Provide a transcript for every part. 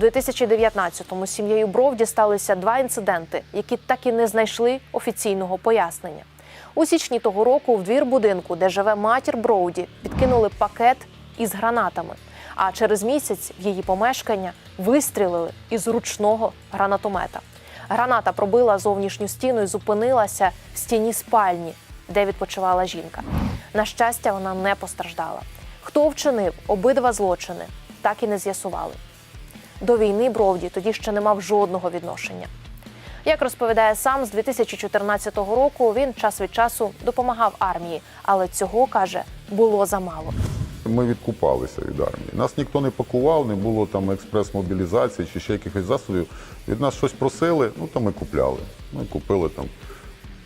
У 2019-му з сім'єю Бровді сталися два інциденти, які так і не знайшли офіційного пояснення. У січні того року в двір будинку, де живе матір Броуді, підкинули пакет із гранатами. А через місяць в її помешкання вистрілили із ручного гранатомета. Граната пробила зовнішню стіну і зупинилася в стіні спальні, де відпочивала жінка. На щастя, вона не постраждала. Хто вчинив обидва злочини, так і не з'ясували. До війни Бровді тоді ще не мав жодного відношення. Як розповідає сам, з 2014 року він час від часу допомагав армії, але цього каже було замало. Ми відкупалися від армії. Нас ніхто не пакував, не було там експрес-мобілізації чи ще якихось засобів. Від нас щось просили, ну то ми купляли. Ми купили там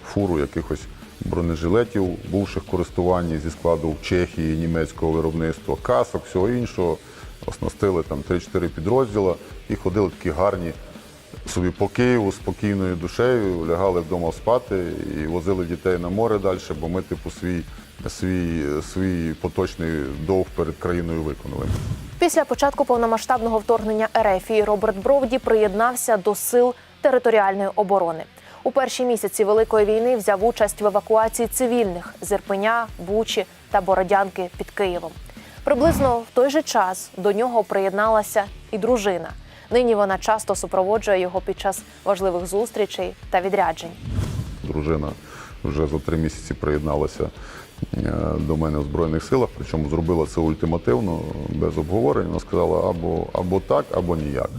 фуру якихось бронежилетів, бувших користуванні зі складу Чехії, німецького виробництва, касок, всього іншого. Оснастили там 3-4 підрозділа і ходили такі гарні собі по Києву спокійною душею, лягали вдома спати і возили дітей на море далі, бо ми, типу, свій, свій, свій поточний довг перед країною виконали. Після початку повномасштабного вторгнення РФ Роберт Бровді приєднався до сил територіальної оборони. У перші місяці великої війни взяв участь в евакуації цивільних з Ірпеня, Бучі та Бородянки під Києвом. Приблизно в той же час до нього приєдналася і дружина. Нині вона часто супроводжує його під час важливих зустрічей та відряджень. Дружина вже за три місяці приєдналася е, до мене в Збройних силах, причому зробила це ультимативно, без обговорень. Вона сказала або, або так, або ніяк.